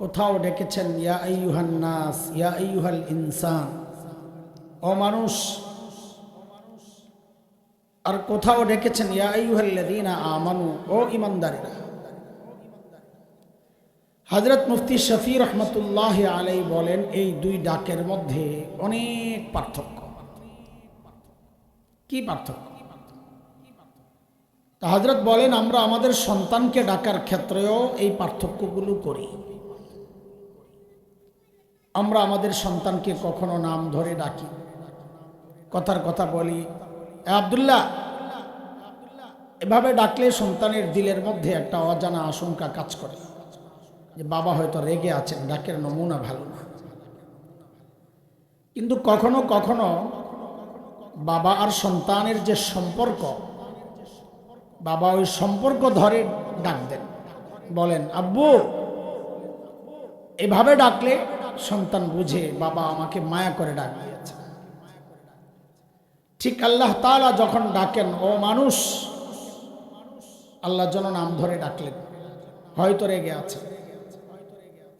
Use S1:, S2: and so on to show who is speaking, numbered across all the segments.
S1: কোথাও ডেকেছেন, ইয়া আইয়ুহান নাস ইয়া আইয়ুহাল ইনসান, ও মানুষ, আর কোথাও ডেকেছেন, ইয়া আইয়ুহাল্লাযীনা আমানু, ও ইমানদারেরা হজরত মুফতি শফি রহমতুল্লাহ আলাই বলেন, এই দুই ডাকের মধ্যে অনেক পার্থক্য। কি পার্থক্য? তা হজরত বলেন, আমরা আমাদের সন্তানকে ডাকার ক্ষেত্রেও এই পার্থক্যগুলো করি। আমরা আমাদের সন্তানকে কখনো নাম ধরে ডাকি। কথার কথা বলি, "এ আব্দুল্লাহ, এভাবে ডাকলে সন্তানের দিলের মধ্যে একটা অজানা আশঙ্কা কাজ করে যে বাবা হয়তো রেগে আছেন, ডাকের নমুনা ভালো না। কিন্তু কখনো কখনো বাবা আর সন্তানের যে সম্পর্ক, বাবা ওই সম্পর্ক ধরে ডাক দেন, বলেন, আব্বু, এভাবে ডাকলে সন্তান বুঝে বাবা আমাকে মায়া করে ডাক দিয়েছে ঠিক আল্লাহ তাআলা যখন ডাকেন, ও মানুষ, আল্লাহ যেন নাম ধরে ডাকলেন। হয়তো রেগে আছে।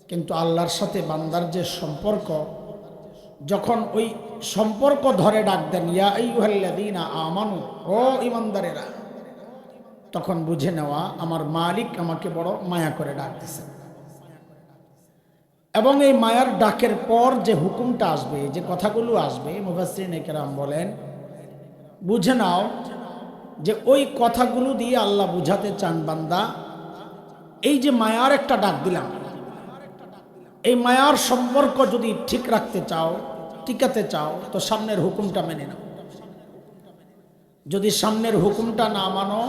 S1: কিন্তু আল্লাহর সাথে বান্দার যে সম্পর্ক, যখন ওই সম্পর্ক ধরে ডাক দেন, ইয়া আমানু, ও ইমানদারেরা তখন বুঝে নেওয়া, আমার মালিক আমাকে বড় মায়া করে ডাক দিছেন এবং এই মায়ার ডাকের পর যে হুকুমটা আসবে, যে কথাগুলো আসবে মুফাসরিন একরাম বলেন, বুঝে নাও যে ওই কথাগুলো দিয়ে আল্লাহ বুঝাতে চান বান্দা। এই যে মায়ার একটা ডাক দিলাম, এই মায়ার সম্পর্ক যদি ঠিক রাখতে চাও, টিকাতে চাও, তো সামনের হুকুমটা মেনে নাও। যদি সামনের হুকুমটা না মানো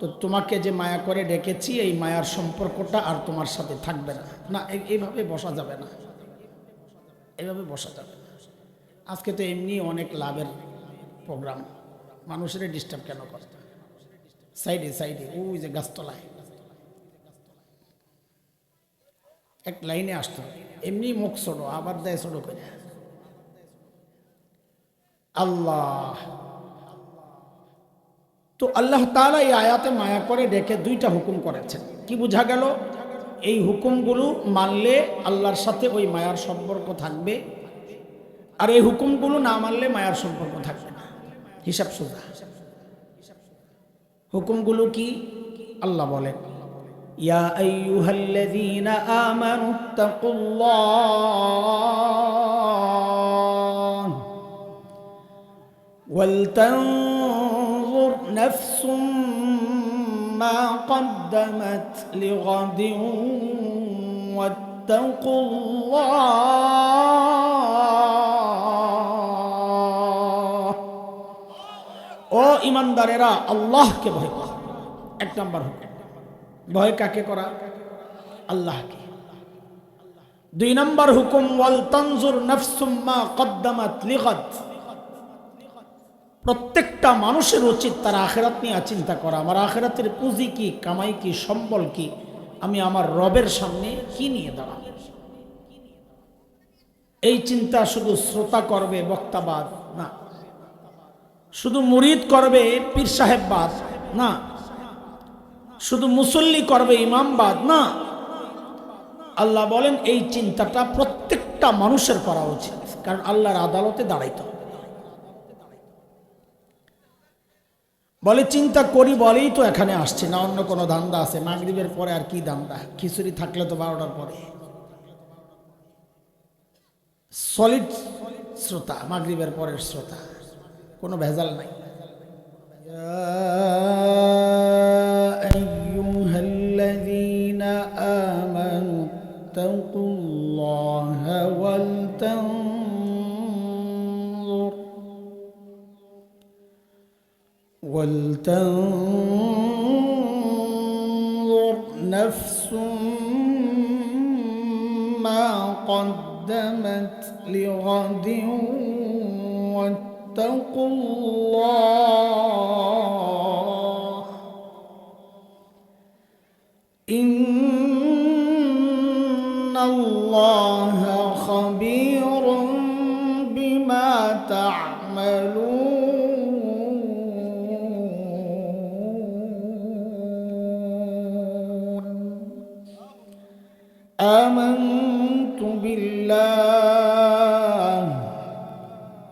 S1: তো তোমাকে যে মায়া করে ডেকেছি, এই মায়ার সম্পর্কটা আর তোমার সাথে থাকবে না। না এই- এইভাবে বসা যাবে না। এইভাবে বসা যাবে না। আজকে তো এমনি অনেক লাভের প্রোগ্রাম মানুষের ডিস্টার্ব কেন করে? সাইডে সাইডে, ওই যে গাছতলায়। এক লাইনে আসতো। এমনি মুখ ছোটো, আবার দেয় ছোটো করে। আল্লাহ! তো আল্লাহ তাআলা এই আয়াতে মায়া করে ডেকে দুইটা হুকুম করেছেন। কি বোঝা গেল? এই হুকুমগুলো মানলে আল্লাহর সাথে ওই মায়ার সম্পর্ক থাকবে, আর এই হুকুমগুলো না মানলে মায়ার সম্পর্ক থাকবে না। হিসাব সোজা। হুকুমগুলো কি? আল্লাহ বলেন, ইয়া ولتنظر نفس ما قدمت لغد واتقوا الله ও ইমানদারেরা আল্লাহকে ভয় করা এক নম্বর হুকুম ভয় কাকে করা আল্লাহকে দুই নম্বর হুকুম ওয়াল তানজুর নাফসুম্মা কদ্দামাত লিগাদ প্রত্যেকটা মানুষের উচিত তার আখেরাত নিয়ে চিন্তা করা। আমার আখেরাতের পুঁজি কি, কামাই কি, সম্বল কি? আমি আমার রবের সামনে কি নিয়ে দাঁড়াব? এই চিন্তা শুধু শ্রোতা করবে, বক্তাবাদ না। শুধু মুরিদ করবে, পীর সাহেববাদ না। শুধু মুসল্লি করবে, ইমামবাদ না। আল্লাহ বলেন, এই চিন্তাটা প্রত্যেকটা মানুষের করা উচিত। কারণ আল্লাহর আদালতে দাঁড়াইতে হবে। বলে, চিন্তা করি বলেই তো এখানে আসছে, না অন্য কোনো ধান্দা আছে। মাগরীবের পরে আর কি ধান্দা? খিচুড়ি থাকলে তো বারোটার পরে। সলিড শ্রোতা, মাগরীবের পরের শ্রোতা, কোনো ভেজাল নাই। ولتنظر نفس ما قدمت لغد واتقوا الله آمنت بالله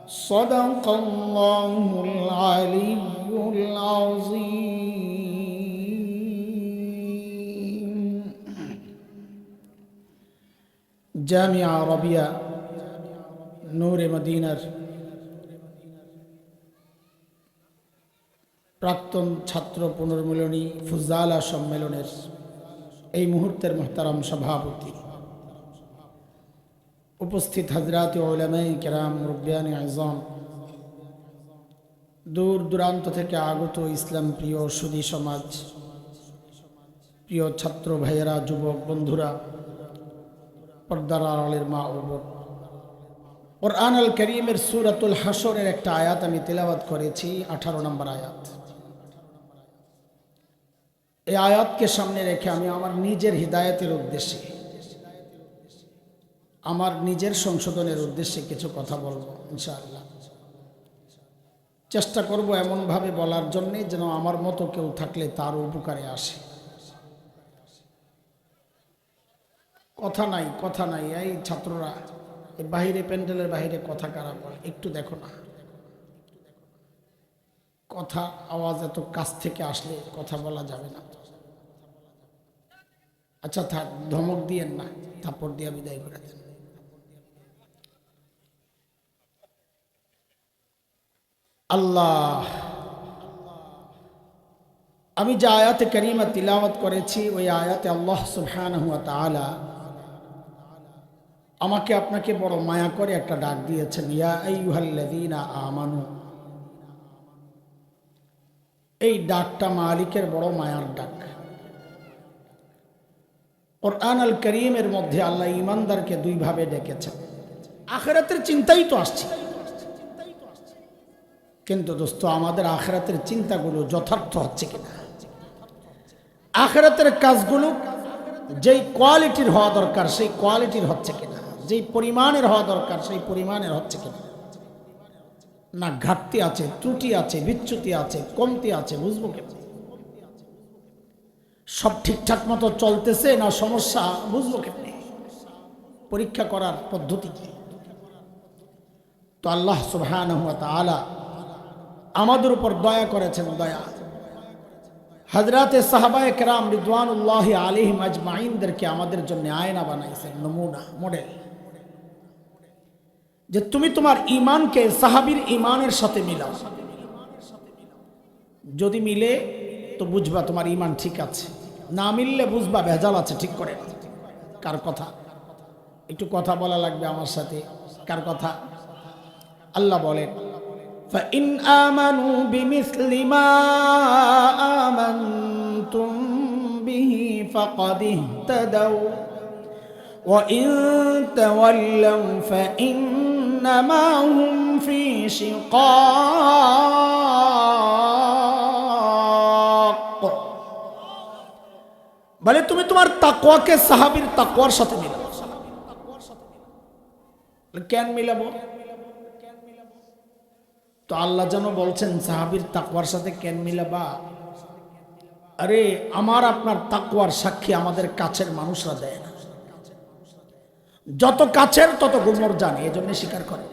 S1: صدق الله العلي العظيم জামিয়া রবিয়া নূরে মদিনার প্রাক্তন ছাত্র পুনর্মিলনী ফুজালা সম্মেলনের এই মুহূর্তের মোহতারাম সভাপতি। উপস্থিত হজরাত কেরাম রুবিয়ানি আজম। দূর দূরান্ত থেকে আগত ইসলাম প্রিয় সুদী সমাজ, প্রিয় ছাত্র ভাইয়েরা, যুবক বন্ধুরা, পর্দার আড়ালের মা ও বোন। কোরআন আল করিমের সুরাতুল হাসরের একটা আয়াত আমি তেলাবাদ করেছি, আঠারো নম্বর আয়াত। এই আয়াতকে সামনে রেখে আমি আমার নিজের হৃদায়তের উদ্দেশ্যে, আমার নিজের সংশোধনের উদ্দেশ্যে কিছু কথা বলব, ইনশাআল্লাহ। চেষ্টা করব এমনভাবে বলার জন্যে যেন আমার মতো কেউ থাকলে তার উপকারে আসে। কথা নাই কথা নাই। এই ছাত্ররা এই বাহিরে, প্যান্ডেলের বাহিরে কথা কারা বলে? একটু দেখো না। কথা, আওয়াজ এত কাছ থেকে আসলে কথা বলা যাবে না। আচ্ছা থাক, ধমক দিয়েন না, থাপ্পড় দিয়ে বিদায় করে দেন। আল্লাহ, আমি যে আয়াতে করিমা তিলাওয়াত করেছি, ওই আয়াতে আল্লাহ তাআলা আমাকে আপনাকে বড় মায়া করে একটা ডাক দিয়েছেন, ইয়া আমানু। এই ডাকটা মালিকের বড় মায়ার ডাক। কোরআন আল করিমের মধ্যে আল্লাহ ইমানদারকে দুইভাবে ডেকেছেন। আখেরাতের চিন্তাই তো আসছে। কিন্তু দোস্ত, আমাদের আখেরাতের চিন্তাগুলো যথার্থ হচ্ছে কিনা আখেরাতের কাজগুলো যেই কোয়ালিটির হওয়া দরকার, সেই কোয়ালিটির হচ্ছে কিনা যেই পরিমাণের হওয়া দরকার, সেই পরিমাণের হচ্ছে কিনা না, ঘাটতি আছে, ত্রুটি আছে, বিচ্যুতি আছে, কমতি আছে, বুঝব কেন সব ঠিকঠাক মতো চলতেছে না সমস্যা, বুঝব কেমনি? পরীক্ষা করার পদ্ধতি কি? তো আল্লাহ সুবহান আলা আমাদের উপর দয়া করেছেন, দয়া। হজরাতে সাহাবায় কেরাম রিদওয়ানুল্লাহ আলিহিম আজমাইনদেরকে আমাদের জন্য আয়না বানাইছেন, নমুনা, মডেল। যে তুমি তোমার ইমানকে সাহাবির ইমানের সাথে মিলাও যদি মিলে তো বুঝবা তোমার ইমান ঠিক আছে না মিললে বুঝবা ভেজাল আছে ঠিক করে কার কথা একটু কথা বলা লাগবে আমার সাথে কার কথা আল্লাহ বলেন فإن آمنوا بمثل ما آمنتم به فقد اهتدوا وإن تولوا فإنما هم في شقاق বলে তুমি তোমার তাকওয়াকে সাহাবীর তাকওয়ার সাথে মিলাও কেন মিলাবো তো আল্লাহ যেন বলছেন সাহাবীর তাকওয়ার সাথে কেন মিলাবা আরে আমার আপনার তাকওয়ার সাক্ষী আমাদের কাছের মানুষরা দেয় না যত কাছের তত গুমর জানে, এই জন্য স্বীকার করে।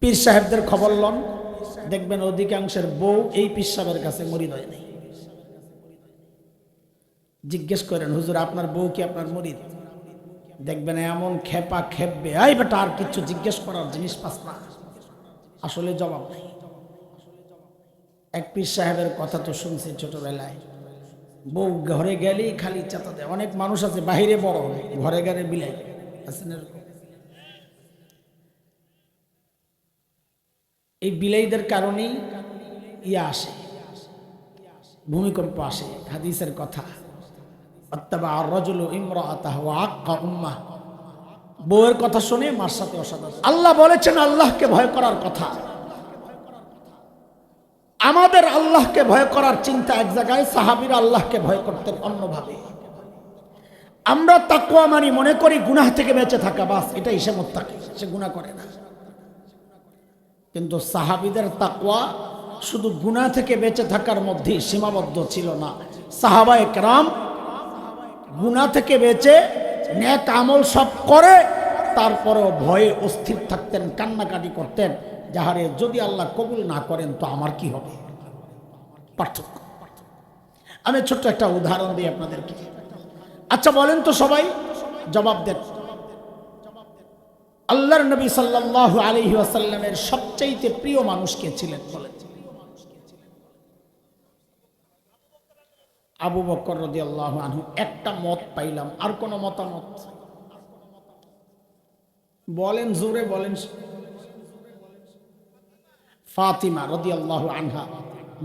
S1: পীর সাহেবদের খবর লন, দেখবেন অধিকাংশের বউ এই পীর সাহেবের কাছে মরিদ হয় নাই। জিজ্ঞেস করেন, হুজুর, আপনার বউ কি আপনার মরিদ? দেখবেন এমন খেপা খেপবে এই বেটা, আর কিছু জিজ্ঞেস করার জিনিস পাস না। আসলে জবাব নেই। এক পীর সাহেবের কথা তো শুনছি ছোটবেলায়। বউ ঘরে গেলেই খালি চাতা দেয়। অনেক মানুষ আছে, বাহিরে বড় ঘরে গেলে বিলাই আছেন এরকম? এই বিলাইদের কারণেই ইয়া আসে, ভূমিকম্প আসে, হাদিসের কথা। অত্যাবা আর রজল ইমরা আতাহ আক্কা উম্মা বউয়ের কথা শুনে মার সাথে অসাধারণ। আল্লাহ বলেছেন, আল্লাহকে ভয় করার কথা। আমাদের আল্লাহকে ভয় করার চিন্তা এক জায়গায়, সাহাবির আল্লাহকে ভয় করতেন অন্যভাবে। আমরা তাকুয়া মানি মনে করি গুনাহ থেকে বেঁচে থাকা, বাস এটা সে মোত্তাকি, সে গুনাহ করে না। কিন্তু সাহাবিদের তাকুয়া শুধু গুনাহ থেকে বেঁচে থাকার মধ্যেই সীমাবদ্ধ ছিল না। সাহাবা একরাম গুণা থেকে বেঁচে ন্যাক আমল সব করে, তারপরও ভয়ে অস্থির থাকতেন, কান্নাকাটি করতেন। যাহারে যদি আল্লাহ কবুল না করেন, তো আমার কি হবে? পার্থক্য। আমি ছোট্ট একটা উদাহরণ দিই আপনাদেরকে। আচ্ছা বলেন তো সবাই, জবাব দেন। আল্লাহর নবী সাল্লাহ আলহি আসাল্লামের সবচাইতে প্রিয় মানুষ কে ছিলেন? বলেন। আবু বকর রদি আল্লাহ আনহু, একটা মত পাইলাম, আর কোন মতামত? বলেন, জোরে বলেন। ফাতিমা রদি আল্লাহ আনহা।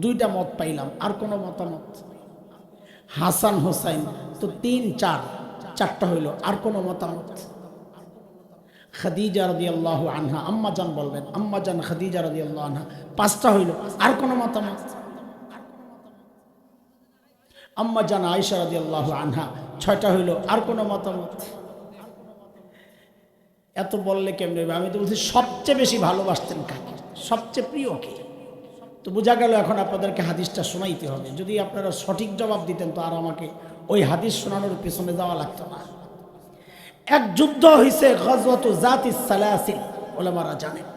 S1: দুইটা মত পাইলাম, আর কোনো মতামত? হাসান হোসাইন, তো তিন, চার, চারটা হইল, আর কোনো মতামত? খাদিজা রদি আল্লাহ আনহা আম্মাজান বলবেন আম্মাজান খাদিজা রদি আল্লাহ আনহা, পাঁচটা হইল, আর কোনো মতামত? আম্মা জান আয়সা রদি আল্লাহ আনহা, ছয়টা হইল, আর কোনো মতামত? এত বললে কেমনি আমি তো বলছি, সবচেয়ে বেশি ভালোবাসতেন কাকে? সবচেয়ে প্রিয় কে? তো বোঝা গেল এখন আপনাদেরকে হাদিসটা শোনাইতে হবে। যদি আপনারা সঠিক জবাব দিতেন তো আর আমাকে ওই হাদিস শোনানোর পেছনে যাওয়া লাগতো না। এক যুদ্ধ হয়েছে গজওয়াত জাতি সালাসিল ওলামারা জানেন।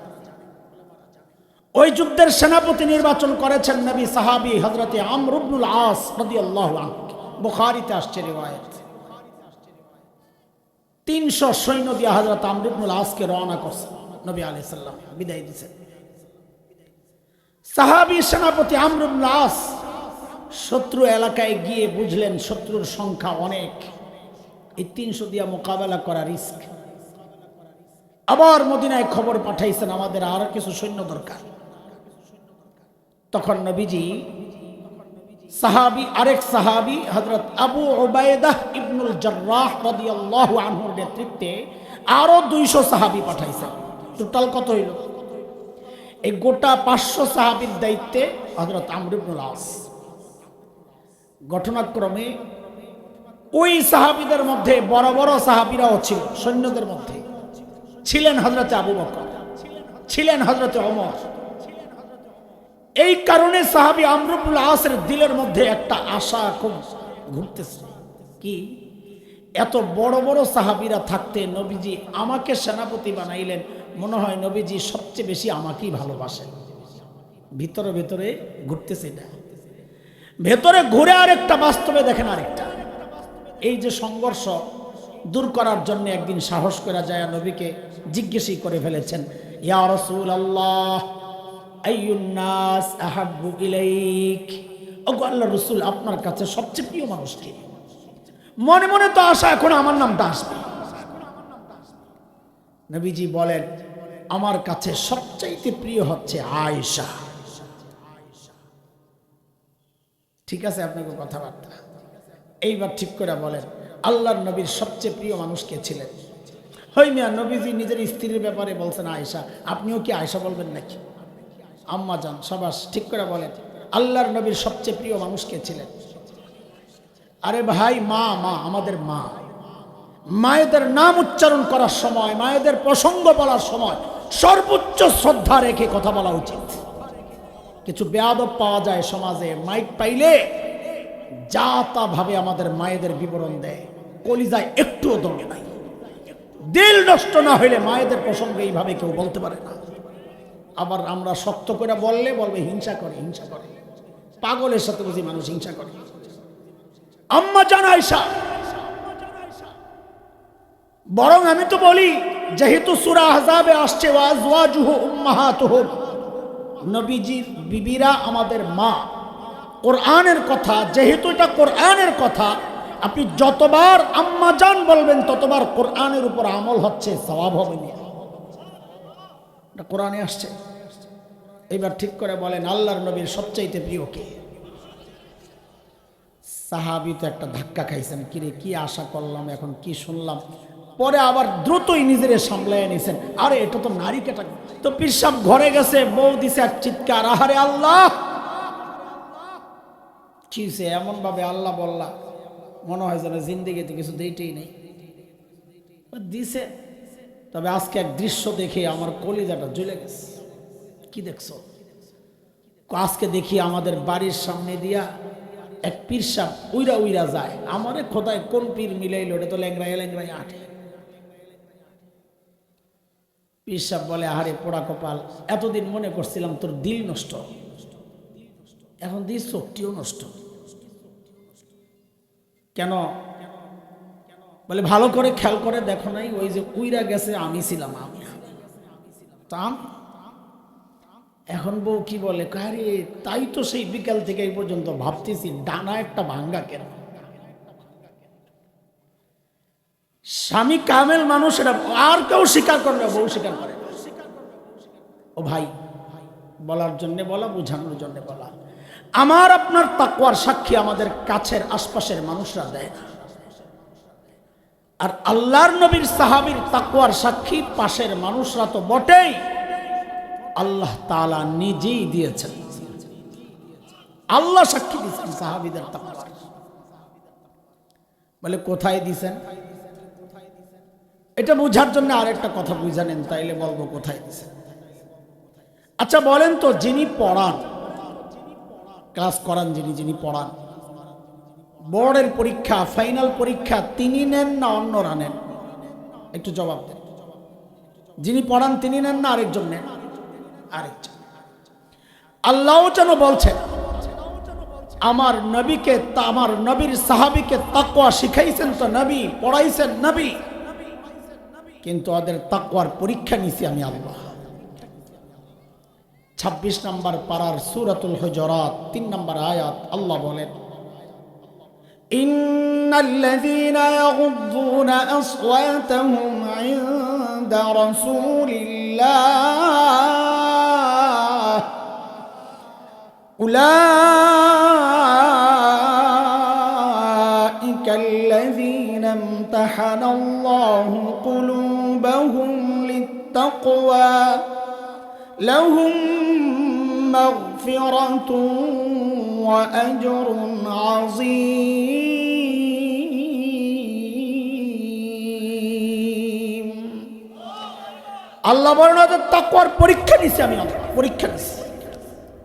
S1: ওই যুদ্ধের সেনাপতি নির্বাচন করেছেন নবী সাহাবি হজরতে আমরুবনুল আস নদী আল্লাহ বুখারিতে আসছে রেওয়ায়ত। তিনশো সৈন্য দিয়ে হজরত আমরুবনুল আসকে রওনা করছে, নবী আলি সাল্লাম বিদায় দিয়েছেন। সাহাবি সেনাপতি আমরুবনুল আস শত্রু এলাকায় গিয়ে বুঝলেন শত্রুর সংখ্যা অনেক। এই তিনশো দিয়া মোকাবেলা করা রিস্ক। আবার মদিনায় খবর পাঠাইছেন, আমাদের আর কিছু সৈন্য দরকার। তখন নবীজি সাহাবি, আরেক সাহাবি হজরত আবু ওবায়দাহ ইবনুল জর্রাহ রাদিয়াল্লাহু আনহুর নেতৃত্বে আরও দুইশো সাহাবি পাঠাইছেন। টোটাল কত হইল? এই গোটা পাঁচশো সাহাবির দায়িত্বে হজরত আমর ইবনুল আস। ঘটনাক্রমে ওই সাহাবিদের মধ্যে বড় বড় সাহাবিরাও ছিল, সৈন্যদের মধ্যে। ছিলেন হজরতে আবু বকর, ছিলেন হজরতে অমর এই কারণে সাহাবি আমরুবুল আসের দিলের মধ্যে একটা আশা খুব ঘুরতেছে। কি? এত বড় বড় সাহাবিরা থাকতে নবীজি আমাকে সেনাপতি বানাইলেন মনে হয় নবীজি সবচেয়ে বেশি আমাকেই ভালোবাসেন। ভিতরে ভেতরে ঘুরতেছে এটা। ভেতরে ঘুরে আরেকটা, বাস্তবে দেখেন আরেকটা। এই যে সংঘর্ষ দূর করার জন্য একদিন সাহস করা যায় নবীকে জিজ্ঞেসই করে ফেলেছেন, ইয়া রসুল আল্লাহ আইয়ুন্নাস আহাব্বু ইলাইক? ওগো আল্লাহ রসুল, আপনার কাছে সবচেয়ে প্রিয় মানুষকে মনে মনে তো আশা এখন আমার নামটা আসবে। নবীজি বলেন, আমার কাছে সবচাইতে প্রিয় হচ্ছে আয়েশা। ঠিক আছে আপনাকে কথাবার্তা? এইবার ঠিক করে বলেন, আল্লাহর নবীর সবচেয়ে প্রিয় মানুষ কে ছিলেন? হই মিয়া, নবীজি নিজের স্ত্রীর ব্যাপারে বলছেন আয়েশা। আপনিও কি আয়েশা বলবেন নাকি? আম্মা যান, সবাস, ঠিক করে বলেন, আল্লাহর নবীর সবচেয়ে প্রিয় মানুষ কে ছিলেন? আরে ভাই, মা মা, আমাদের মা। মায়েদের নাম উচ্চারণ করার সময়, মায়েদের প্রসঙ্গ বলার সময় সর্বোচ্চ শ্রদ্ধা রেখে কথা বলা উচিত। কিছু বেয়াদব পাওয়া যায় সমাজে, মাইক পাইলে যা তা ভাবে আমাদের মায়েদের বিবরণ দেয়। কলিজায় একটুও দমে নাই। দিল নষ্ট না হইলে মায়েদের প্রসঙ্গে এইভাবে কেউ বলতে পারে না। আবার আমরা শক্ত করে বললে বলবে, হিংসা করে হিংসা করে। পাগলের সাথে বুঝি মানুষ হিংসা করে। আম্মা জান আয়সা বরং আমি তো বলি, যেহেতু সুরা আহজাবে আসছে নবীজির বিবিরা আমাদের মা। কোরআনের কথা, যেহেতু এটা কোরআনের কথা, আপনি যতবার আম্মা জান বলবেন, ততবার কোরআনের উপর আমল হচ্ছে স্বভাব হবে এটা কোরআনে আসছে। এবার ঠিক করে বলেন, আল্লাহর নবীর সবচাইতে প্রিয় কে? সাহাবি তো একটা ধাক্কা খাইছেন, কিরে, কি আশা করলাম, এখন কি শুনলাম? পরে আবার দ্রুতই নিজের সামলায় নিছেন। আরে, এটা তো নারী কেটা তো পিসাব ঘরে গেছে, বউ দিছে এক চিৎকার, আহারে আল্লাহ! চিছে এমন ভাবে আল্লাহ বললা, মনে হয় যেন জিন্দিগিতে কিছু দেইটেই নেই। দিছে, তবে আজকে এক দৃশ্য দেখে আমার কলিজাটা জ্বলে গেছে। কি দেখছ? আজকে দেখি আমাদের বাড়ির সামনে দিয়া এক পীর সাপ উইরা উইরা যায়। আমারে খোদায় কোন পীর মিলাইল? ওটা তো ল্যাংরাই ল্যাংরাই আটে। পীর সাপ বলে, আহারে পোড়া কপাল, এতদিন মনে করছিলাম তোর দিল নষ্ট। এখন দিস শক্তিও নষ্ট। কেন? বলে, ভালো করে খেয়াল করে দেখো নাই, ওই যে উইরা গেছে, আমি ছিলাম, আমি তা এখন বউ কি বলে কারে তাই তো সেই বিকাল থেকে এই পর্যন্ত ভাবতেছি, ডানা একটা ভাঙ্গা কেন? স্বামী কামেল মানুষ, এটা আর কেউ স্বীকার করে না, বউ স্বীকার করে। ও ভাই, বলার জন্য বলা, বোঝানোর জন্য বলা। আমার আপনার তাকওয়ার সাক্ষী আমাদের কাছের আশপাশের মানুষরা দেয় না। আর আল্লাহর নবীর সাহাবীর তাকওয়ার সাক্ষী পাশের মানুষরা তো বটেই। আল্লাহ তালা নিজেই দিয়েছেন। আল্লাহ সাক্ষী দিয়েছেন সাহাবীদের তাকওয়ার। বলে, কোথায় দিছেন এটা বোঝার জন্য আরেকটা কথা বুঝা নেন তাইলে বলব কোথায় দিছেন আচ্ছা বলেন তো, যিনি পড়ান, ক্লাস করান যিনি যিনি পড়ান, বোর্ডের পরীক্ষা, ফাইনাল পরীক্ষা, তিনি নেন না অন্যরা নেন? একটু জবাব দেন। যিনি পড়ান, তিনি নেন না আরেকজন নেন? আরেকজন। আল্লাহ যেন বলছেন, আমার নবীকে আমার নবীর সাহাবিকে তাকওয়া শিখাইছেন তো নবী, পড়াইছেন নবী কিন্তু ওদের তাকওয়ার পরীক্ষা নিছি আমি আল্লাহ ছাব্বিশ নম্বর পাড়ার সুরাতুল হজরাত তিন নম্বর আয়াত আল্লাহ বলেন
S2: إن الذين يغضون أصواتهم عند رسول الله أولئك الذين امتحن الله قلوبهم للتقوى لهم مغفرة وأجر عظيم
S1: আল্লাহ বলেন ওদের তাকওয়ার পরীক্ষা নিছি আমি আল্লাহ, পরীক্ষা নিছি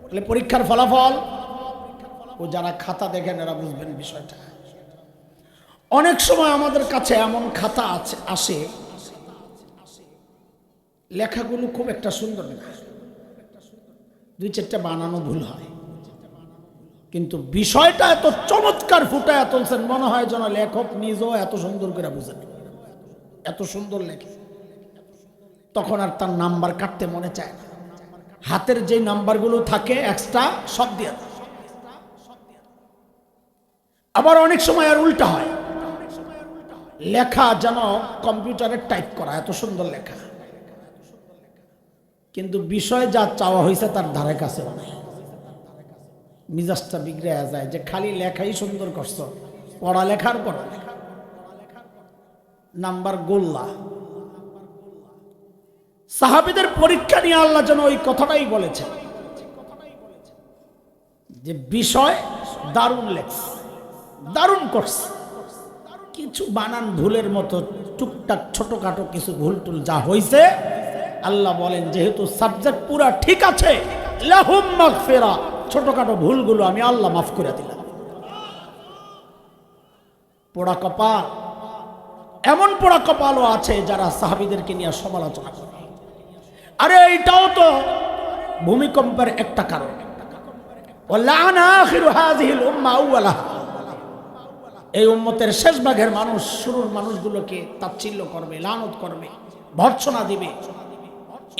S1: বলে পরীক্ষার ফলাফল ও যারা খাতা দেখেন এরা বুঝবেন বিষয়টা অনেক সময় আমাদের কাছে এমন খাতা আছে আসে লেখাগুলো খুব একটা সুন্দর না। দুই চারটা বানানো ভুল হয়। কিন্তু বিষয়টা এত চমৎকার ফুটায় তুলছেন, মনে হয় যেন লেখক নিজেও এত সুন্দর করে বুঝেন। এত সুন্দর লেখে। তখন আর তার নাম্বার কাটতে মনে চায় না। হাতের যে নাম্বারগুলো থাকে এক্সট্রা সব দিয়ে আবার অনেক সময় আর উল্টা হয়। লেখা যেন কম্পিউটারে টাইপ করা, এত সুন্দর লেখা। কিন্তু বিষয় যা চাওয়া হয়েছে তার ধারে কাছেও নাই। মিজাজটা বিগড়ে যায় যে খালি লেখাই সুন্দর করছ, পড়ালেখার পড়ালেখা নাম্বার গোল্লা। সাহাবিদের পরীক্ষা নিয়ে আল্লাহ যেন ওই কথাটাই বলেছে যে বিষয় দারুণ লেখস দারুণ করছে। কিছু বানান ভুলের মতো টুকটাক ছোটখাটো কিছু ভুল টুল যা হয়েছে আল্লাহ বলেন, যেহেতু সাবজেক্ট পুরা ঠিক আছে, লাহুম ছোটখাটো ভুলগুলো আমি আল্লাহ মাফ করে দিলাম। পোড়া কপাল, এমন পোড়া কপালও আছে যারা সাহাবিদেরকে নিয়ে সমালোচনা করে। আরে এইটাও তো ভূমিকম্পের একটা কারণ। এই উম্মতের শেষ ভাগের মানুষ, শুরুর মানুষগুলোকে তাচ্ছিল্য করবে, লানত করবে, ভর্ৎসনা দিবে।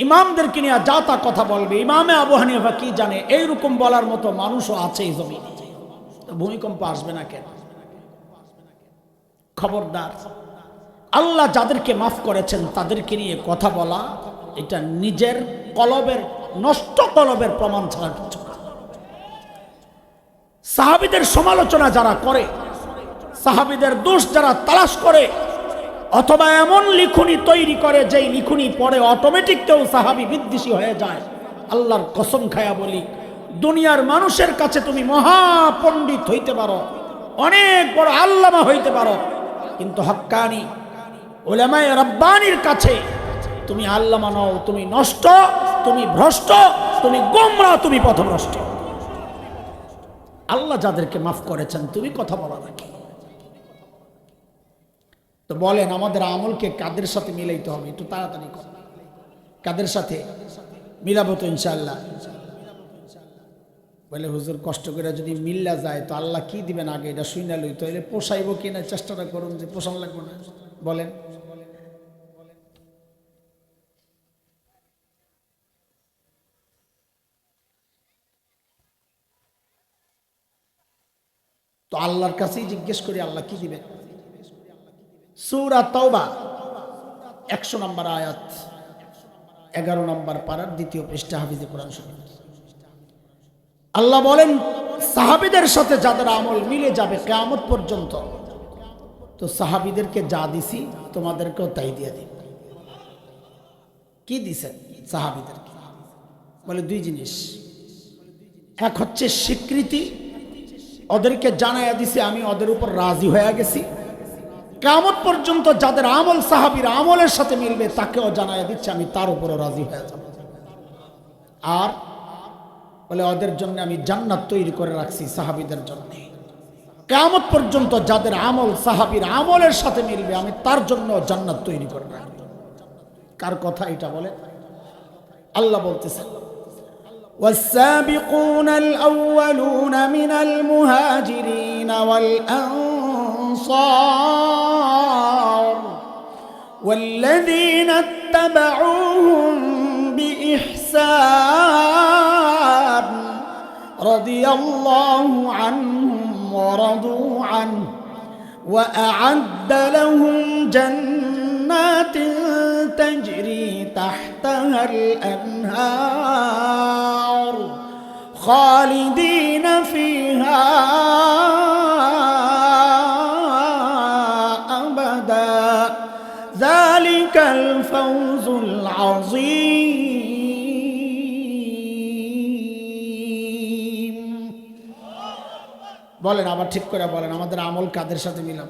S1: ইমামদেরকে নিয়ে যা তা কথা বলবে। ইমামে আবু হানিফা কি জানে? এইরকম বলার মতো মানুষও আছে এই জমিনে। ভূমিকম্প আসবে না কেন? খবরদার। আল্লাহ যাদেরকে মাফ করেছেন, তাদেরকে নিয়ে কথা বলা, এটা নিজের কলবের, নষ্ট কলবের প্রমাণ ছাড়া কিছু সাহাবিদের সমালোচনা যারা করে, সাহাবিদের দোষ যারা তালাশ করে অথবা এমন লিখুনি তৈরি করে যেই লিখুনি পরে অটোমেটিক কেউ সাহাবি বিদ্বেষী হয়ে যায়। আল্লাহর কসম খায়া বলি, দুনিয়ার মানুষের কাছে তুমি মহাপণ্ডিত হইতে পারো, অনেক বড় আল্লামা হইতে পারো। কিন্তু হক্কানি ওলামায় রব্বানির কাছে তুমি আল্লামা নও, তুমি নষ্ট, তুমি ভ্রষ্ট, তুমি গোমরা, তুমি পথভ্রষ্ট। আল্লাহ যাদেরকে মাফ করেছেন, তুমি কথা বলা নাকি? তো বলেন, আমাদের আমলকে কাদের সাথে মিলাইতে হবে? একটু তাড়াতাড়ি কর। কাদের সাথে? মিলাবো তো ইনশাল্লাহ বলে, হুজুর, কষ্ট করে যদি মিল্লা যায়, তো আল্লাহ কি দিবেন আগে? এটা শুইনা লই তো এলে পোষাইব কিনা চেষ্টাটা করুন যে পোষান লাগবে না। বলেন। তো আল্লাহর কাছেই জিজ্ঞেস করি, আল্লাহ কি দিবেন? সুরা তওবা, একশো নম্বর আয়াত, এগারো নম্বর পাড়ার দ্বিতীয় পৃষ্ঠা হাফিজে কোরআন শরীফ। আল্লাহ বলেন, সাহাবিদের সাথে যাদের আমল মিলে যাবে কেয়ামত পর্যন্ত, তো সাহাবিদেরকে যা দিছি তোমাদেরকেও তাই দিয়ে দিই কি দিছেন সাহাবিদেরকে? বলে দুই জিনিস। এক হচ্ছে স্বীকৃতি, ওদেরকে জানাইয়া দিছি, আমি ওদের উপর রাজি হয়ে গেছি। কামত পর্যন্ত যাদের আমল সাহাবির আমলের সাথে মিলবে তাকেও জানাইয়া দিচ্ছে আমি তার উপরও রাজি হয়ে যাব আর বলে ওদের জন্য আমি জান্নাত তৈরি করে রাখছি সাহাবিদের জন্য কামত পর্যন্ত যাদের আমল সাহাবির আমলের সাথে মিলবে আমি তার জন্য জান্নাত তৈরি করে রাখবো কার কথা এটা বলে আল্লাহ বলতেছেন
S2: والسابقون الأولون من المهاجرين والأنصار والذين اتبعوهم بإحسان رضي الله عنهم ورضوا عنه وأعد لهم جنات تجري تحتها الأنهار خالدين فيها الفوز العظيم
S1: বলেন আবার ঠিক করে বলেন আমাদের আমল কাদের সাথে মিলাম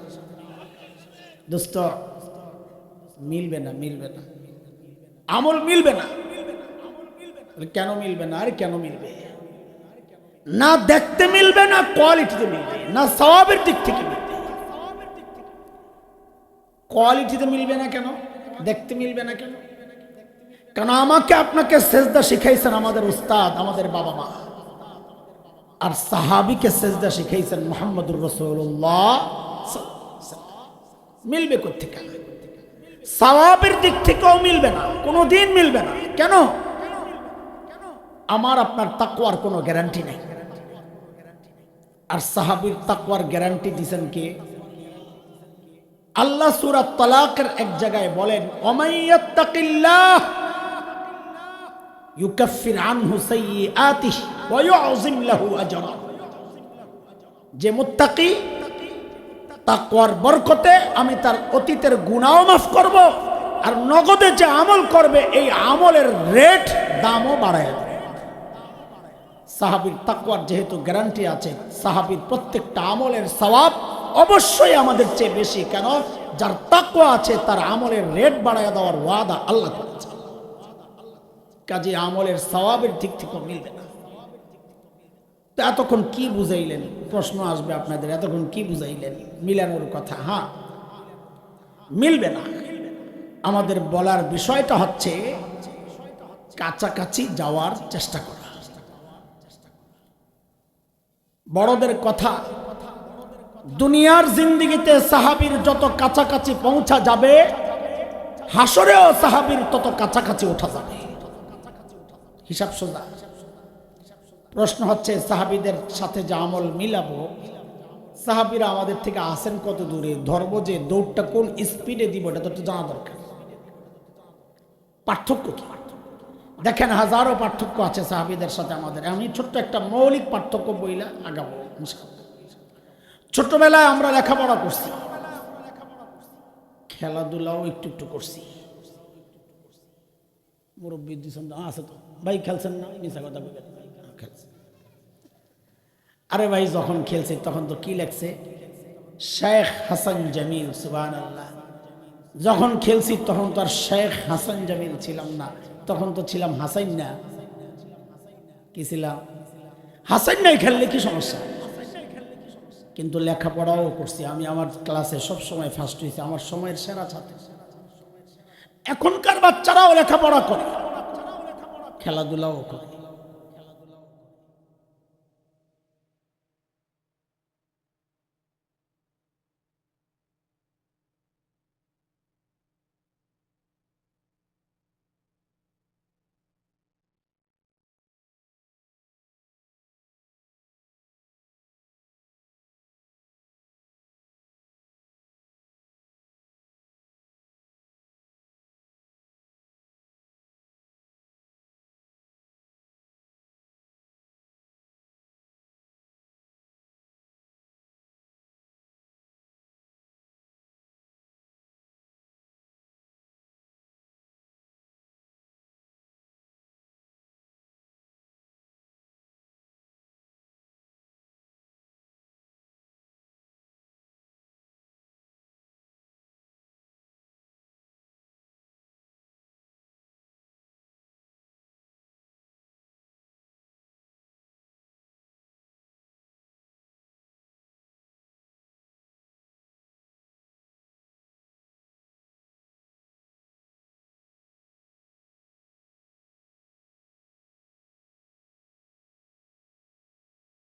S1: দোস্ত মিলবে না মিলবে না আমল মিলবে না বলে, কেন মিলবে না আরে কেন মিলবে না দেখতে মিলবে না কোয়ালিটিতে মিলবে না স্বভাবের দিক থেকে মিলবে কোয়ালিটিতে মিলবে না কেন দেখতে মিলবে না কেন? কারণ আমাকে আপনাকে সেজদা শিখাইছেন আমাদের উস্তাদ, আমাদের বাবা মা। আর সাহাবিকে সেজদা শিখাইছেন মোহাম্মদুর রসুল্লাহ মিলবে কোথেকে সওয়াবের দিক থেকেও মিলবে না কোনো দিন মিলবে না। কেন? আমার আপনার তাকুয়ার কোনো গ্যারান্টি নেই। আর সাহাবির তাকুয়ার গ্যারান্টি দিছেন কে? আল্লাহ সুরাত তালাকের এক জায়গায় বলেন যে মুত্তাকি, তাকওয়ার বরকতে আমি তার অতীতের গুনাহও মাফ করব আর নগদে যে আমল করবে, এই আমলের রেট দামও বাড়ায় সাহাবীর তাকওয়ার যেহেতু গ্যারান্টি আছে, সাহাবীর প্রত্যেকটা আমলের সওয়াব অবশ্যই আমাদের চেয়ে বেশি, কেন? যার তাকওয়া আছে, তার আমলের রেট বাড়ায় দেওয়ার ওয়াদা আল্লাহ করেছে কাজে আমলের সওয়াবের দিক থেকে মিলবে না। তো এতক্ষণ কি বুঝাইলেন? প্রশ্ন আসবে আপনাদের, এতক্ষণ কি বুঝাইলেন? মিলানোর কথা হ্যাঁ? মিলবে না। আমাদের বলার বিষয়টা হচ্ছে, কাছাকাছি যাওয়ার চেষ্টা করা। বড়দের কথা দুনিয়ার জিন্দিগিতে সাহাবির যত কাছাকাছি পৌঁছা যাবে হাসরেও সাহাবির তত কাছাকাছি ওঠা যাবে। হিসাব সোজা। প্রশ্ন হচ্ছে, সাহাবিদের সাথে যে আমল মিলাবো, সাহাবিরা আমাদের থেকে আসেন কত দূরে? ধরবো যে দৌড়টা কোন স্পিডে দিব, এটা তো জানা দরকার। পার্থক্য কি? দেখেন, হাজারো পার্থক্য আছে সাহাবিদের সাথে আমাদের। আমি ছোট্ট একটা মৌলিক পার্থক্য বইলা আগাবো, ইনশাআল্লাহ। ছোটবেলায় আমরা লেখাপড়া করছি। খেলাধুলাও একটু একটু করছি। মুরব্বী দিয়েছেন না আছে তো। ভাই খেলছেন না? মিশা কথা আরে ভাই, যখন খেলছে তখন তো কি লেখছে? শেখ হাসান জামিল সুবান আল্লাহ যখন খেলছি তখন তো আর শেখ হাসান জামিল ছিলাম না। তখন তো ছিলাম হাসাইন না। কি ছিলাম? হাসাইন নাই খেললে কি সমস্যা? কিন্তু লেখাপড়াও করছি। আমি আমার ক্লাসে সব সময় ফার্স্ট হয়েছি। আমার সময়ের সেরা ছাত্র। এখনকার বাচ্চারাও লেখাপড়া করে। খেলাধুলাও করে।